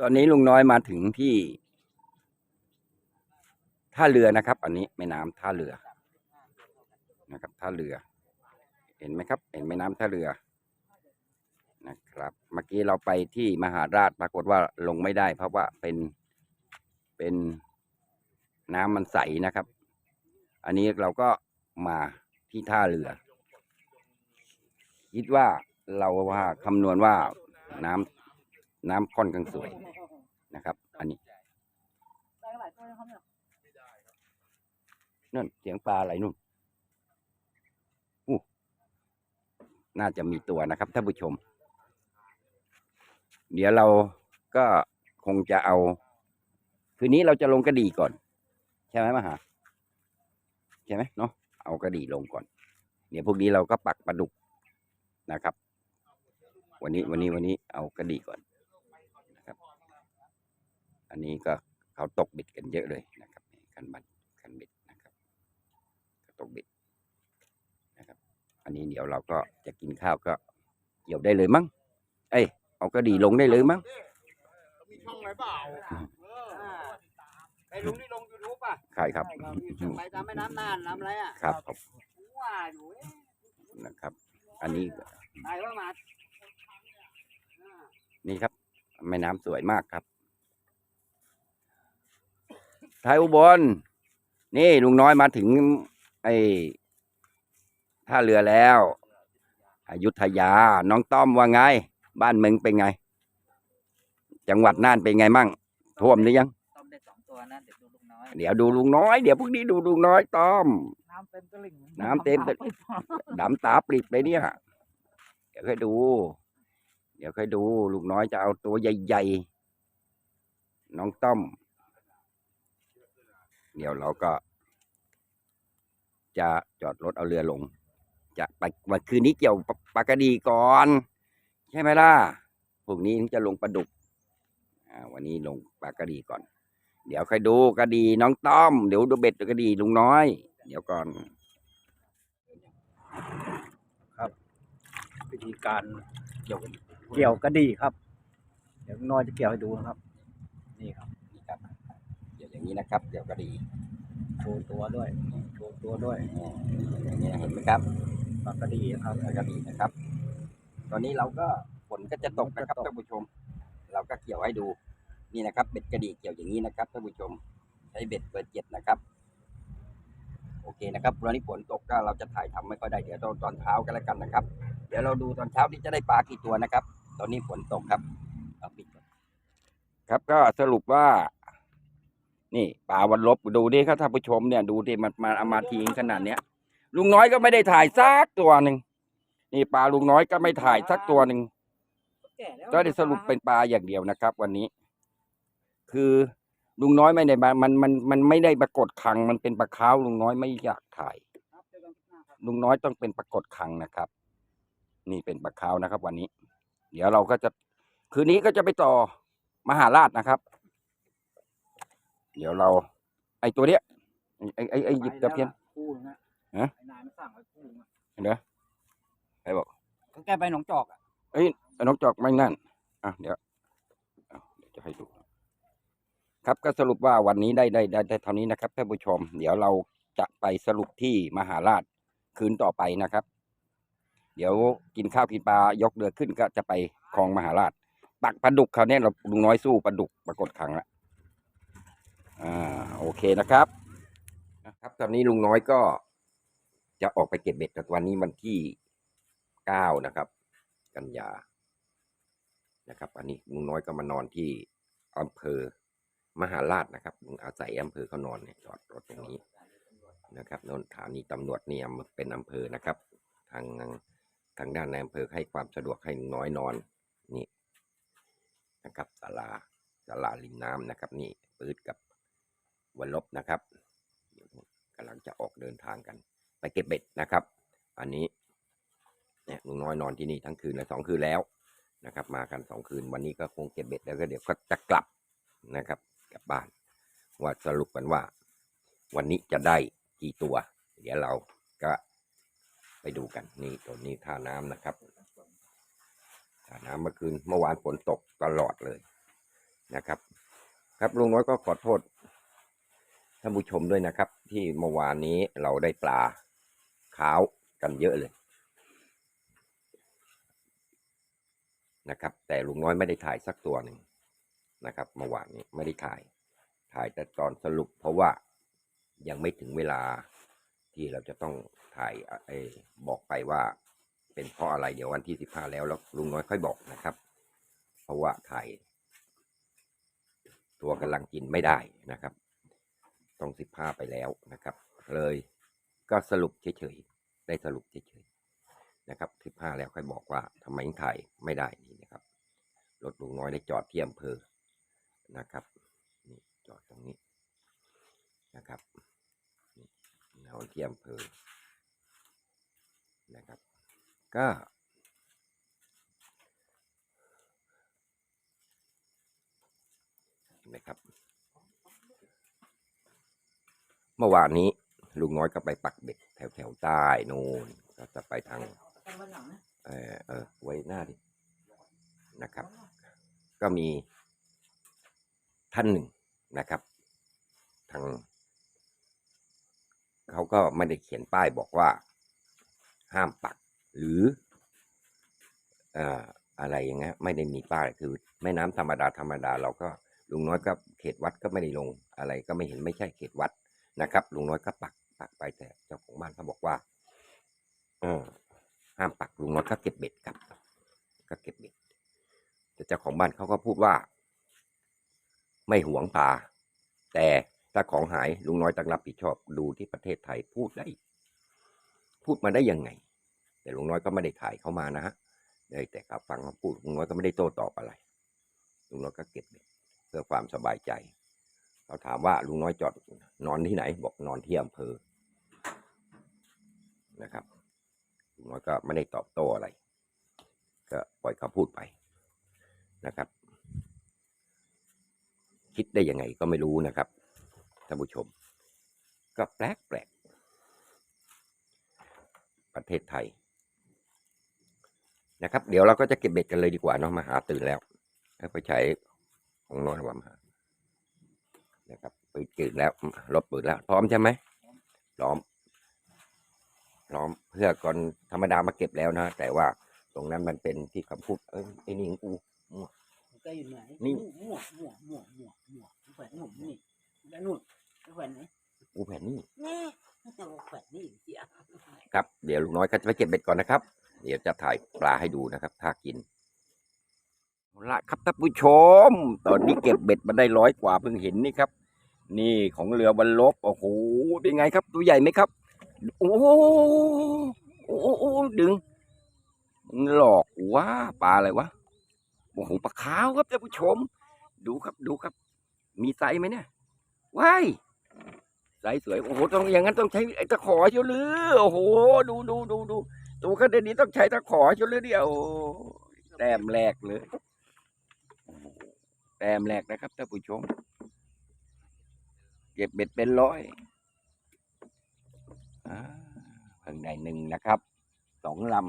ตอนนี้ลุงน้อยมาถึงที่ ท่าเรือนะครับ อันนี้แม่น้ำท่าเรือ นะครับ ท่าเรือ เห็นไหมครับ เห็นแม่น้ำท่าเรือ นะครับ เมื่อกี้เราไปที่มหาราชปรากฏว่าลงไม่ได้ เพราะว่าเป็นเป็นน้ำมันใสนะครับ อันนี้เราก็มาที่ท่าเรือ คิดว่าเราว่าคำนวณว่าน้ำ น้ำค่อนข้างสวยนะครับ อันนี้นั่นเสียงปลาอะไรนู่นอู้น่าจะมีตัวนะครับท่านผู้ชม เดี๋ยวเราก็คงจะเอา คืนนี้เราจะลงกระดี่ก่อน ใช่ไหมมหาใช่ไหมเนาะเอากระดี่ลงก่อน เดี๋ยวพวกนี้เราก็ปักปลาดุกนะครับ วันนี้วันนี้วันนี้เอากระดี่ก่อนนะครับอั นนี้ก็เขาตกเบ็ดกันเยอะเลยนะครับคันบันคันเบ็ดนะครับเขาตกเบ็ดนะครับ อันนี้เดี๋ยวเราก็จะกินข้าวก็เกี่ยวได้เลยมั้งเอ้ยเอากระดี่ลงได้เลยมั้งมีช่องไหนเปล่าไปลงที่ลงยูทูบป่ะใช่ครับไปตามแม่น้ำน่านน้ำอะไรอะครับผมว่าอยู่เอ๊ะนะครับ อันนี้ไปว่ามานี่ครับแม่น้ำสวยมากครับ ไทยอุบล นี่ลุงน้อยมาถึง ไอ้ท่าเรือแล้วอยุธยา น้องต้อมว่าไง บ้านเมืองเป็นไง จังหวัดน่านเป็นไงมั่ง ท่วมหรือยัง ต้มได้สองตัวนะเดี๋ยวดูลูกน้อยเดี๋ยวดูลุงน้อย เดี๋ยวพวกนี้ดูลุงน้อยต้อม น้ำเต็มตลิ่งน้ำเต็มตลิ่ง ดำตาปริบเลยเนี่ย เดี๋ยวค่อยดู เดี๋ยวค่อยดู ลูกน้อยจะเอาตัวใหญ่ ๆ น้องต้อม เดี๋ยวเราก็ จะจอดรถเอาเรือลง จะไปวันคืนนี้เกี่ยวปปลากระดีก่อน ใช่ไหมล่ะพรุ่งนี้ถึงจะลงปลาดุกอ่าวันนี้ลงปลากระดีก่อน เดี๋ยวค่อยดูกระดีน้องต้อม เดี๋ยวดูเบ็ดกระดีลุงน้อย เดี๋ยวก่อนวิธีการเกี่ยวเกี่ยวกระดี่ครับ เดี๋ยวน้อยจะเกี่ยวให้ดูนะครับ นี่ครับ นี่ครับเดี๋ยวอย่างนี้นะครับ เดี๋ยวก็ดีโชว์ตัวด้วยโชว์ตัวด้วยอย่างนี้เห็นไหมครับปากกระดี่นะครับเดี๋ยวก็ดีนะครับ ตอนนี้เราก็ฝนก็จะตกนะครับท่านผู้ชม เราก็เกี่ยวให้ดูนี่นะครับเบ็ดกระดีเกี่ยวอย่างนี้นะครับท่านผู้ชมใช้เบ็ดเบอร์เจ็ดนะครับโอเคนะครับวันนี้ฝนตกก็เราจะถ่ายทำไม่ค่อยได้เดี๋ยวตอนตอนเช้ากันแล้วกันนะครับ เดี๋ยวเราดูตอนเช้าที่จะได้ปลากี่ตัวนะครับ ตอนนี้ฝนตกครับเอาปิดครับก็สรุปว่า นี่ปลาวันลบดูดิครับท่านผู้ชมเนี่ยดูดิมันมาเอามาทิ้งขนาดเนี้ยลุงน้อยก็ไม่ได้ถ่ายสักตัวหนึ่งนี่ปลาลุงน้อยก็ไม่ถ่ายสักตัวหนึ่งก็ได้สรุปเป็นปลาอย่างเดียวนะครับ วันนี้ คือลุงน้อยไม่ได้มามันมันมันไม่ได้ปรากฏคัง มันเป็นปลาค้าวลุงน้อยไม่อยากถ่ายลุงน้อยต้องเป็นปรากฏคังนะครับ นี่เป็นปลาค้าวนะครับ วันนี้ เดี๋ยวเราก็จะคืนนี้ก็จะไปต่อมหาราชนะครับ เดี๋ยวเรา ไอตัวเนี้ยไอไอไอหยิบตะเพียน คู่นึงอะฮะ ไอ้นายมันสั่งไว้คู่นึงอะเดี๋ยวใครบอกก็แกไปหนองจอกอะไอ้นกจอกไม่นั่นอะเดี๋ยวเอาเดี๋ยวจะให้ดู ครับก็สรุปว่าวันนี้ได้ได้ได้ได้เท่านี้นะครับท่านผู้ชม เดี๋ยวเราจะไปสรุปที่มหาราชคืนต่อไปนะครับ เดี๋ยวกินข้าวกินปลายกเรือขึ้นก็จะไปคลองมหาราชปักปลาดุกเขาวเนี่ยเราลุงน้อยสู้ปลาดุกปรากฏครั้งละ อ่าโอเคนะครับนะครับตอนนี้ลุงน้อยก็จะออกไปเก็บเบ็ดแต่วันนี้วันที่เก้านะครับ กันยานะครับ อันนี้ลุงน้อยก็มานอนที่อำเภอมหาราชนะครับลุงอาศัยอำเภอเขานอนเนี่ยจอดรถตรงนี้นะครับนนฐานีตำรวจเนี่อำเป็นอำเภอนะครับ ทางทางด้านในอำเภอให้ความสะดวกให้ลุงน้อยนอนนี่นะครับศาลาศาลาริมน้ำนะครับ นี่ปืดกับ วันลบนะครับกำลังจะออกเดินทางกัน ไปเก็บเบ็ดนะครับ อันนี้เนี่ยลุงน้อยนอนที่นี่ทั้งคืนเลยสองคืนแล้วนะครับ มากันสองคืนวันนี้ก็คงเก็บเบ็ดแล้วก็เดี๋ยวก็จะกลับนะครับ กลับบ้าน ว่าสรุปกันว่า วันนี้จะได้กี่ตัว เดี๋ยวเราก็ไปดูกันนี่ตัวนี้ท่าน้ำนะครับท่าน้ำเมื่อคืนเมื่อวานฝนตกตลอดเลยนะครับ ครับลุงน้อยก็ขอโทษ ท่านผู้ชมด้วยนะครับ ที่เมื่อวานนี้เราได้ปลาขาวกันเยอะเลย นะครับ แต่ลุงน้อยไม่ได้ถ่ายสักตัวหนึ่งนะครับเมื่อวานนี้ไม่ได้ถ่าย ถ่ายแต่ตอนสรุป เพราะว่ายังไม่ถึงเวลาที่เราจะต้องถ่ายเออบอกไปว่า เป็นเพราะอะไรเดี๋ยววันที่สิบห้าแล้วแล้วลุงน้อยค่อยบอกนะครับ เพราะว่าถ่ายตัวกำลังกินไม่ได้นะครับ ต้องสิบห้าไปแล้วนะครับ เลยก็สรุปเฉยๆได้สรุปเฉยๆนะครับสิบห้าแล้วค่อยบอกว่าทำไมถ่ายไม่ได้นี่นะครับรถลุงน้อยได้จอดที่อำเภอนะครับนี่จอดตรงนี้นะครับนี่เราที่อำเภอนะครับ ก็เห็นไหมครับ เมื่อวานนี้ลุงน้อยก็ไปปักเบ็ดแถวแถวๆใต้นู่นก็จะไปทางตั้งไว้หลังนะเออเออไว้หน้าดินะครับ ก็มีท่านหนึ่งนะครับ ทางเขาก็ไม่ได้เขียนป้ายบอกว่า ห้ามปัก หรือเอ่ออะไรอย่างเงี้ยไม่ได้มีป้ายคือ แม่น้ำธรรมดาธรรมดา เราก็ลุงน้อยก็เขตวัดก็ไม่ได้ลงอะไรก็ไม่เห็นไม่ใช่เขตวัด นะครับลุงน้อยก็ปักปักไปแต่เจ้าของบ้านเขาบอกว่าเออห้ามปักลุงน้อยก็เก็บเบ็ดครับ ก็เก็บเบ็ด แต่เจ้าของบ้านเขาก็พูดว่า ไม่หวงปลาแต่ถ้าของหายลุงน้อยต้องรับผิดชอบดูที่ประเทศไทยพูดได้ พูดมาได้ยังไง แต่ลุงน้อยก็ไม่ได้ถ่ายเขามานะฮะได้แต่กับฟังเขาพูดลุงน้อยก็ไม่ได้โต้ตอบอะไรลุงน้อยก็เก็บเบ็ดเพื่อความสบายใจ เขาถามว่าลุงน้อยจอดนอนที่ไหน บอกนอนที่อำเภอนะครับลุงน้อยก็ไม่ได้ตอบโต้อะไร ก็ปล่อยเขาพูดไปนะครับ คิดได้ยังไงก็ไม่รู้นะครับท่านผู้ชม ก็แปลกแปลกประเทศไทย นะครับ เดี๋ยวเราก็จะเก็บเบ็ดกันเลยดีกว่าเนาะมาหาตื่นแล้วแล้วไปใช้ของน้อยว่ามา นะครับปืนจืดแล้วรถปืนแล้ว พร้อมใช่ไหมพร้อมพร้อมเพื่อก่อนธรรมดามาเก็บแล้วนะ แต่ว่าตรงนั้นมันเป็นที่คำพูดเอ้ยไอ้นี่ของกูก็อยู่ไหนนี่มั่วมั่วมั่วมั่วมั่วแขวนหนุ่มนี่แล้วนู่นแขวนไหนกูแผ่นนี่นี่แขวนนี่เจียครับ เดี๋ยวลุงน้อยก็จะไปเก็บเบ็ดก่อนนะครับ เดี๋ยวจะถ่ายปลาให้ดูนะครับ ถ้ากินเอา ละครับท่านผู้ชม ตอนนี้เก็บเบ็ดมาได้ร้อยกว่าเพิ่งเห็นนี่ครับ นี่ของเรือวันลบโอ้โหเป็นไงครับ ตัวใหญ่ไหมครับ โอ้โหโอ้โหดึงหลอกว่าปลาอะไรวะโอ้โหปลาขาวครับท่านผู้ชม ดูครับดูครับ มีไซส์ไหมเนี่ยว้ายไซส์สวยโอ้โหต้องอย่างนั้นต้องใช้ไอ้ตะขอเชียวหรือโอ้โห ดูดูดูดูตัวขนาดนี้ต้องใช้ตะขอเชียวหรือเดียวแต้มแรกเลย แต้มแรกนะครับท่านผู้ชม เก็บเบ็ดเป็นร้อยอ่าเพิ่งได้หนึ่งนะครับสองลำ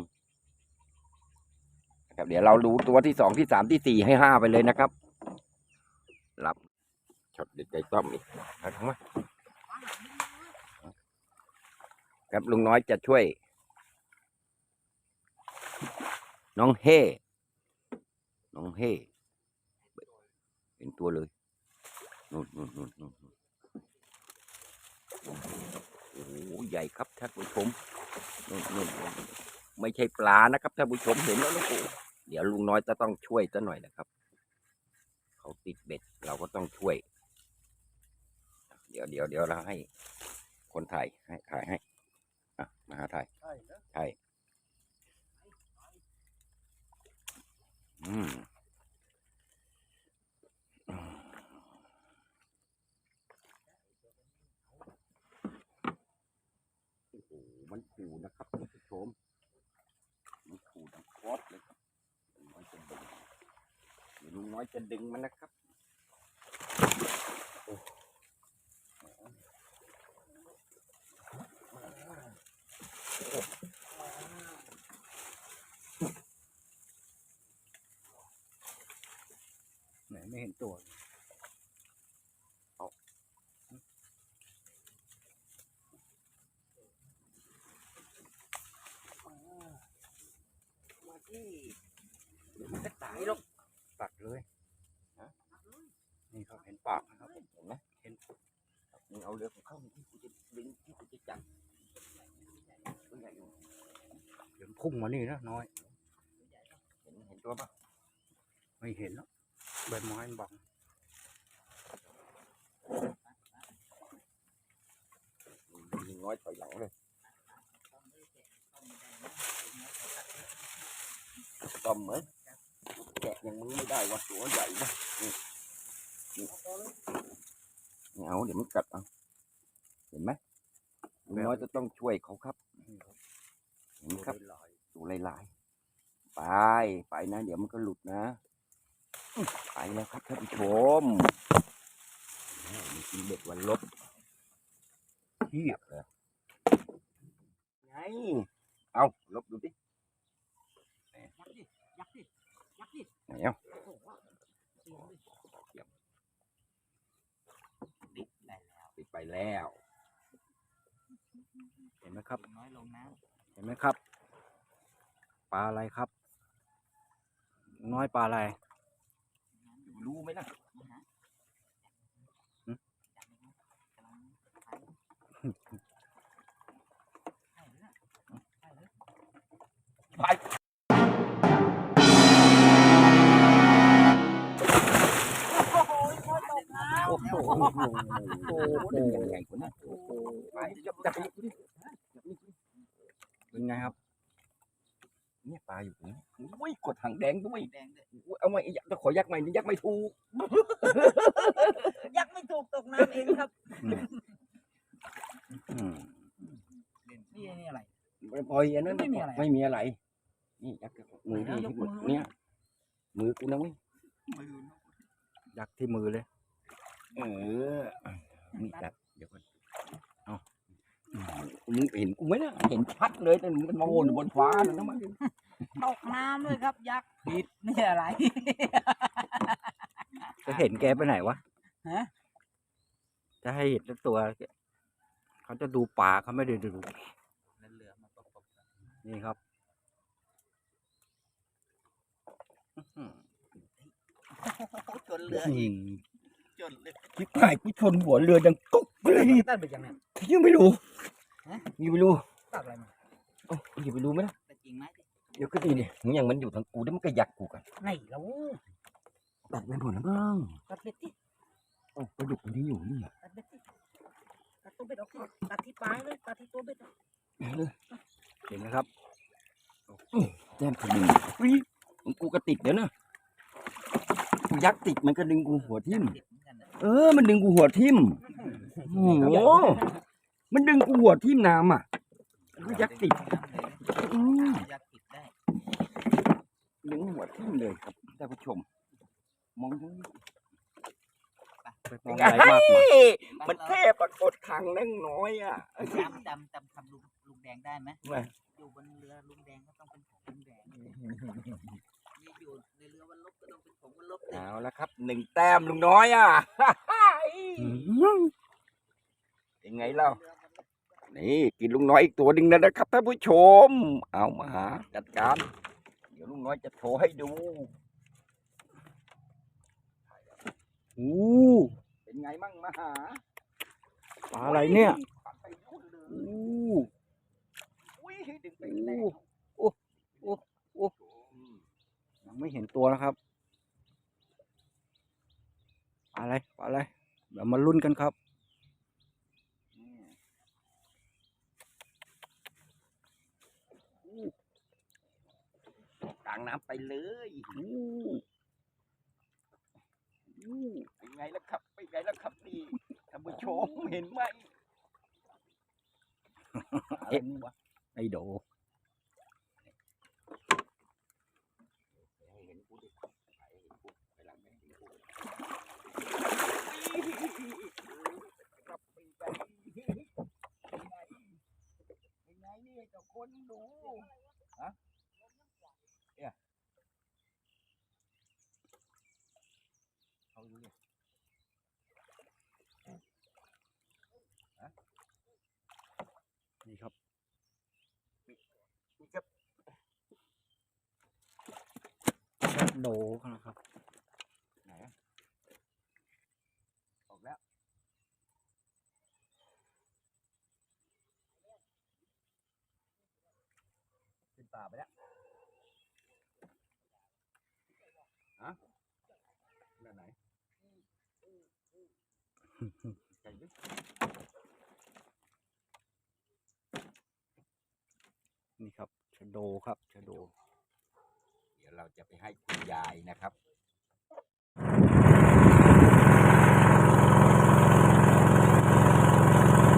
นะครับ เดี๋ยวเราดูตัวที่สองที่สามที่สี่ให้ห้าไปเลยนะครับรับช็อตเด็ดใจต้อมอีกเอาทั้งมาครับลุงน้อยจะช่วย น้องเฮ่น้องเฮ่ เป็นตัวเลยนู่นนู่นนู่นนู่นโอ้โหใหญ่ครับท่านผู้ชมนู่นนู่นนู่นไม่ใช่ปลานะครับท่านผู้ชมเห็นแล้วนะโอ้โหเดี๋ยวลุงน้อยจะต้องช่วยซะหน่อยนะครับ เขาติดเบ็ดเราก็ต้องช่วย เดี๋ยวเดี๋ยวเดี๋ยวเราให้คนถ่ายให้ถ่ายให้อะมาหาถ่ายใช่อืม โอ้โหมันขู่นะครับท่านผู้ชมมันขู่ดังคอสเลยครับลุงน้อยจะดึงเดี๋ยวลุงน้อยจะดึงมันนะครับโอ้ ไหนไม่เห็นตัว มาที่เดี๋ยวมันจะตายหรอก ตัดเลยนี่ครับเห็น ปากนะครับเห็นไหมเห็นมึงเอาเรือของเข้ามาที่กูจะดึงที่กูจะจับตัวใหญ่อยู่เดี๋ยวพุ่งมานี่นะน้อย เห็นเห็นตัวปะไม่เห็นแล้วใบไม้มันบังมีน้อยถอยหลังเลยต้มเหมือนแกะยังมึงไม่ได้ว่าตัวใหญ่นะนี่นี่ไม่ เอาเดี๋ยวมันกัดเอาเห็นไหมลุงน้อยจะต้องช่วยเขาครับนี่ครับเห็นไหมครับลอยดูลายๆไปไปนะ เดี๋ยวมันก็หลุดนะอื้อไปแล้วครับท่านผู้ชมนี่มีกินเด็ดวันลบๆเหี้ยไงเอาลบดูดิยักษ์ดิยักษ์ดิยักษ์ดิไหนเอา โอ้โหเสียงดิดิด ได้แล้วปิดไปแล้ว เห็นไหมครับ น้อยลงน้เห็นไหมครับ ปลาอะไรครับ น้อยปลาอะไร รู้ไหมนะำนะฮะหึจับเลยนะกำลังไปใช่หรือใช่หรือไป โอ้โหดึงยังไงคนนั้นโอ้โหไปจับจับไปดูดิจับนี่เป็นไงครับ เนี่ยปลาอยู่ตรงนี้อุ้ยกดถังแดงด้วยแดงด้วยอุ๊ยเอามาจะขอยักใหม่นี่ยักไม่ถูก ยักษ์ไม่ถูกตกน้ำเองครับอืมนี่นี่อะไรปล่อยอันนั้นไม่มีอะไรไม่มีอะไร นี่ยักมือไหนที่ยกที่มือเนี่ยมือกูนะเว้ยมือยักษ์ที่มือเลย เออ นี่จับเดี๋ยวก่อนเอามึงเห็นกูไหมนะเห็นชัดเลยแต่มันมองอยู่บนฟ้าเลยนะมันตกน้ำเลยครับยักษ์ผิดนี่อะไรจะเห็นแกไปไหนวะฮะจะให้เห็นตัวเขาจะดูปลาเขาไม่ได้ดูนั่นเรือมาประกบกันนี่ครับชนเรือยิง ชนเรือชิบหายกูชนหัวเรือดังกุ๊กเลยตัดไปยังไงยังไม่รู้ฮะยังไม่รู้ตัดอะไรมาเอ้ายังไม่รู้ไหมนะตัดจริงไหมเดี๋ยวก็ดีเนี่ยมึงอย่างมันอยู่ทางกูแล้วมันก็ยักกูกันไหนแล้วตัดไปหมดแล้วบ้างตัดเบ็ดที่โอ้ปลาดุกมันที่อยู่นี่ตัดเบ็ดที่ตัดตัวเบ็ดออกที่ตัดที่ปลายเลยตัดที่ตัวเบ็ดอะเห็นไหมครับแต้มขดึงอุ้ยมันกูก็ติดเดี๋ยวนะกูยักติดมันก็ดึงกูหัวทิ่มติด เออ มันดึงกูหัวทิ่มโอ้โหมันดึงกูหัวทิ่มน้ำอะกูยักติดอืมยักติดได้ดึงหัวทิ่มเลยครับท่านผู้ชม มองดูไปมองอะไรมากมายมันแค่ปรากฏขังนั่งน้อยอะจำจำจำคำลุงลุงแดงได้ไหมม่อยู่บนเรือลุงแดงก็ต้องเป็นของลุงแดงนี่อยู่ในเรือวันลบก็ต้อง เป็นของวันลบสิเอาละครับหนึ่งแต้มลุงน้อยอะเป็นไงเล่านี่กินลุงน้อยอีกตัวหนึ่งแล้วนะครับท่านผู้ชม เอามาหาจัดการ เดี๋ยวลุงน้อยจะโชว์ให้ดูอู้เป็นไงมั่งมาหาปลาอะไรเนี่ยปัดไปนู่นเลยอู้อุ้ยดึงไปอู้แล้วโอ้โอ้โอ้ยังไม่เห็นตัวนะครับปลา อะไรปลาอะไรเดี๋ยวมาลุ้นกันครับกลางน้ำไปเลยอู้อู้เป็นไงล่ะครับเป็นไงล่ะครับนี่ท่านผู้ชมเห็นไหมอะไรนี่วะไอโด ให้เห็นกูดิไปเห็นกูไปหลังไม่เห็นกูครับเป็นไงเป็นไงเป็นไง คนี่เจ้าคนดูฮะนี่ยนี่ครับโดนะครับ ไหนอะออกแล้ว ขึ้ นป่าไปแล้วฮะแบบไหนไก่ดินี่ครับชะโดครับชะโด เดี๋ยวเราจะไปให้คุณยายนะครับ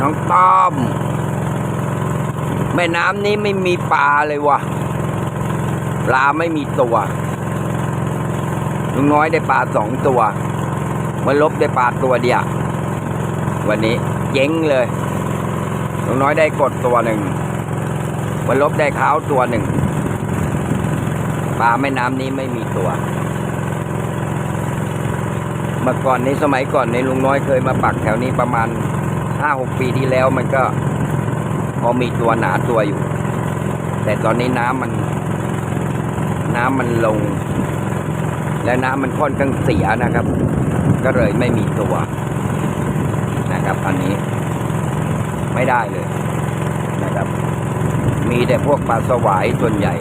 น้องต้อม แม่น้ำนี้ไม่มีปลาเลยวะปลาไม่มีตัวลุงน้อยได้ปลาสองตัวมันลบได้ปลาตัวเดียววันนี้เจ๊งเลยลุงน้อยได้กดตัวหนึ่งมันลบได้ขาวตัวหนึ่งปลาแม่น้ำนี้ไม่มีตัวเมื่อก่อนนี้สมัยก่อนในลุงน้อยเคยมาปักแถวนี้ประมาณห้าหกปีที่แล้วมันก็ พอมีตัวหนาตัวอยู่ แต่ตอนนี้น้ำมัน น้ำมันลง และน้ำมันค่อนข้างเสียนะครับ ก็เลยไม่มีตัวนะครับ อันนี้ไม่ได้เลยนะครับ มีแต่พวกปลาสวายส่วนใหญ่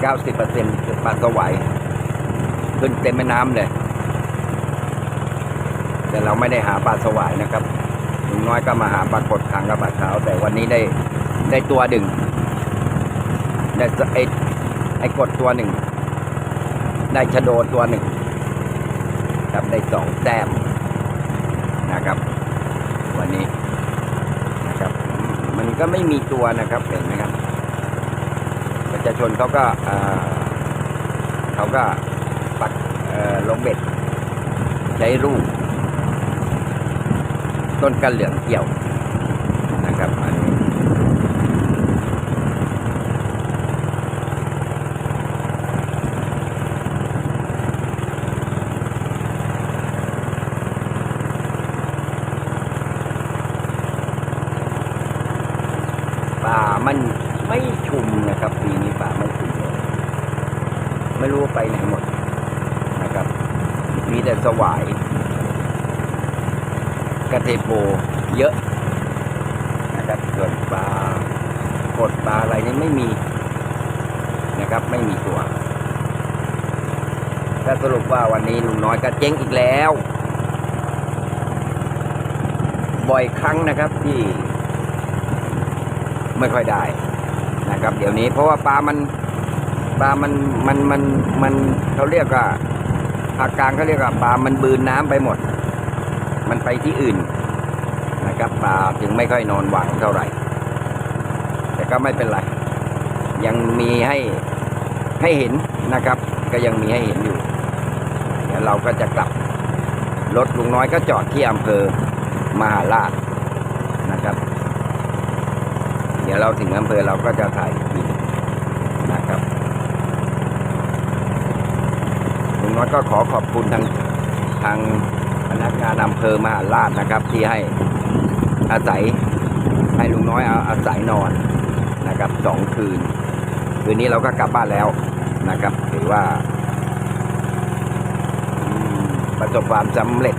เก้าสิบเปอร์เซ็นต์ปลาสวายขึ้นเต็มแม่น้ำเลย แต่เราไม่ได้หาปลาสวายนะครับลุงน้อยก็มาหาปลากดขังกับปลาขาว แต่วันนี้ได้ได้ตัวดึงได้ไอไอกดตัวหนึ่ง ได้ชะโดตัวหนึ่งครับได้สองแต้มนะครับ วันนี้นะครับ มันก็ไม่มีตัวนะครับเห็นไหมครับประชาชนเขาก็เขาก็ปักลงเบ็ดใช้รูป ต้นกันเหลืองเกี่ยวนะครับอันนี้ป่ามันไม่ชุมนะครับปีนี้ป่าไม่ชุมเลยไม่รู้ไปไหนหมดนะครับ มีแต่สว่าย กระเทโพเยอะนะครับส่วนปลากดปลาอะไรนี่ไม่มีนะครับไม่มีตัวก็สรุปว่าวันนี้ลุงน้อยก็เจ๊งอีกแล้ว บ่อยครั้งนะครับที่ไม่ค่อยได้นะครับ เดี๋ยวนี้เพราะว่าปลามันปลามันมันมันมันเขาเรียกว่าภาคกลางเขาเรียกว่าปลามันบืนน้ำไปหมด มันไปที่อื่นนะครับปลาจึงไม่ค่อยนอนหวังเท่าไหร่ แต่ก็ไม่เป็นไร ยังมีให้ให้เห็นนะครับ ก็ยังมีให้เห็นอยู่เดี๋ยวเราก็จะกลับรถลุงน้อยก็จอดที่อำเภอมหาราชนะครับ เดี๋ยวเราถึงอำเภอเราก็จะถ่ายอีกนะครับลุงน้อยก็ขอขอบคุณทางทาง พนักงานอำเภอมหาราชนะครับ ที่ให้อาศัยให้ลุงน้อยเอาอาศัยนอนนะครับสองคืน คืนนี้เราก็กลับบ้านแล้วนะครับถือว่า ประสบความสำเร็จ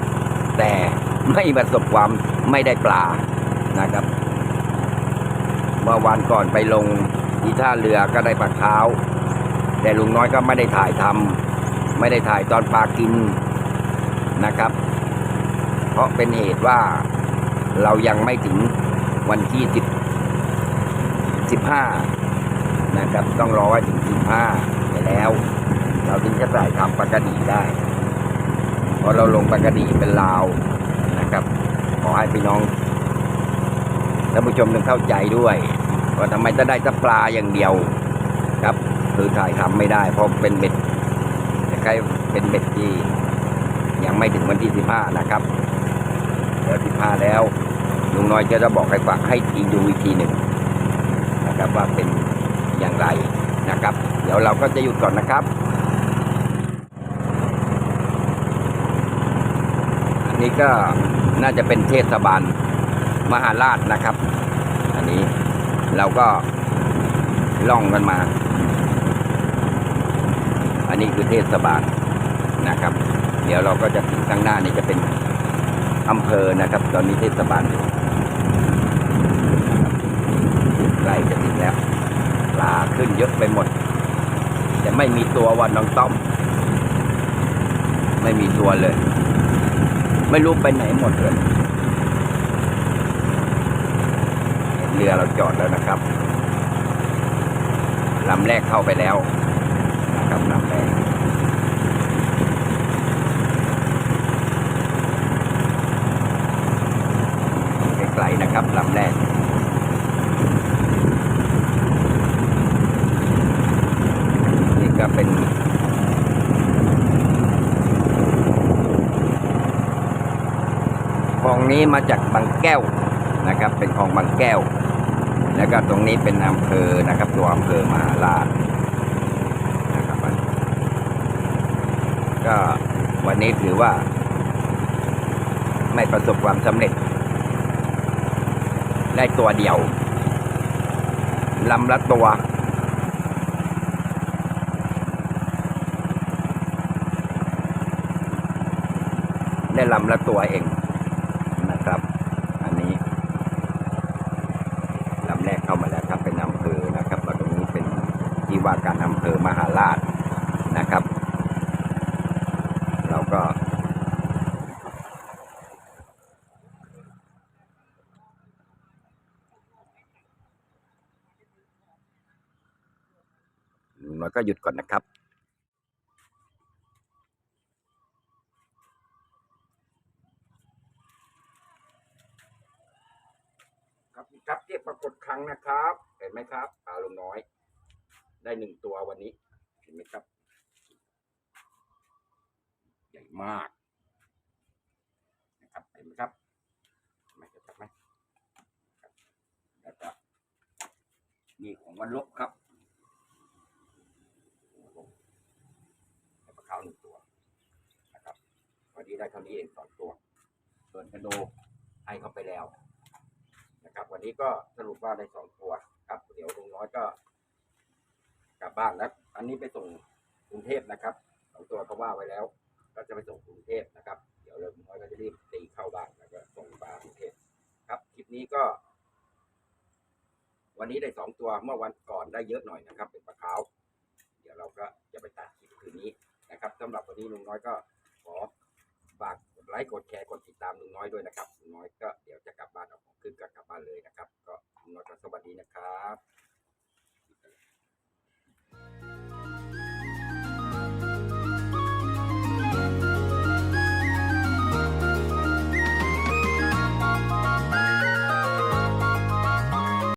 แต่ไม่ประสบความไม่ได้ปลานะครับ เมื่อวันก่อนไปลงที่ท่าเรือก็ได้ปลาเท้าแต่ลุงน้อยก็ไม่ได้ถ่ายทำไม่ได้ถ่ายตอนปลากินนะครับ ราะเป็นเหตุว่าเรายังไม่ถึงวันที่สิบสิบห้านะครับ ต้องรอให้ถึงสิบห้าไปแล้ว เราถึงจะถ่ายทำปกระดีได้เพราะเราลงปกระดีเป็นลาวนะครับ ขอให้พี่น้องท่านผู้ชมต้องเข้าใจด้วยว่าทำไมจะได้แต่ปลาอย่างเดียวครับ คือถ่ายทำไม่ได้ เพราะเป็นเบ็ดคล้ายเป็นเบ็ดที่ยังไม่ถึงวันที่สิบห้านะครับ เดี๋ยวสิบห้าแล้วลุงน้อยจะจะบอกให้ฟังให้ทีดูอีกทีหนึ่งนะครับว่าเป็นอย่างไรนะครับ เดี๋ยวเราก็จะหยุดก่อนนะครับอันนี้ก็น่าจะเป็นเทศบาลมหาราชนะครับ อันนี้เราก็ล่องกันมา อันนี้คือเทศบาลนะครับ เดี๋ยวเราก็จะถึงข้างหน้านี่จะเป็น อำเภอนะครับ ตอนนี้เทศบาลใกล้จะถึงแล้วปลาขึ้นเยอะไปหมด แต่ไม่มีตัววันน้องต้อม ไม่มีตัวเลย ไม่รู้ไปไหนหมดเลยเรือเราจอดแล้วนะครับลำแรกเข้าไปแล้วนะครับลำแรก ไกลๆ นะครับลำแรกนี่ก็เป็นคลองนี้มาจากบางแก้วนะครับ เป็นคลองบางแก้ว แล้วก็ตรงนี้เป็นอำเภอนะครับ ตัวอำเภอมหาราชนะครับก็วันนี้ถือว่าไม่ประสบความสำเร็จ ได้ตัวเดียวลำละตัว ได้ลำละตัวเองนะครับ อันนี้ลำแรกเข้ามาแล้วครับเป็นอำเภอนะครับแล้วตรงนี้เป็นที่ว่าการอำเภอมหาราชนะครับ เราก็ เราก็หยุดก่อนนะครับครับครับเทียบปรากฏครั้งนะครับ เห็นไหมครับปลาลงน้อย ได้หนึ่งตัววันนี้ เห็นไหมครับ ใหญ่มากนะครับเห็นไหมครับเห็นไหมครับไหมแล้วก็นี่ของวันลบครับให้ปลาขาวหนึ่งตัวนะครับวั นี้ได้เท่านี้เองสองตัว ส่วนกระโดให้เขาไปแล้วนะครับ วันนี้ก็สรุปว่าได้สองตัวครับ เดี๋ยวลุงน้อยก็กลับบ้านแล้วอันนี้ไปส่งกรุงเทพนะครับสองตัวเขาว่าไว้แล้ว ก็จะไปส่งกรุงเทพนะครับ เดี๋ยวลุงน้อยก็จะรีบตีเข้าบ้านแล้วก็ส่งปลากรุงเทพครับคลิปนี้ก็ วันนี้ได้สองตัวเมื่อวันก่อนได้เยอะหน่อยนะครับ เป็นปลาขาว เดี๋ยวเราก็จะไปตัดคลิปคืนนี้นะครับสำหรับวันนี้ลุงน้อยก็ขอ ฝากกดไลค์กดแชร์กดติดตามลุงน้อยด้วยนะครับลุงน้อยก็เดี๋ยวจะกลับบ้านเอาของขึ้นก็กลับบ้านเลยนะครับ ก็ลุงน้อยก็สวัสดีนะครับ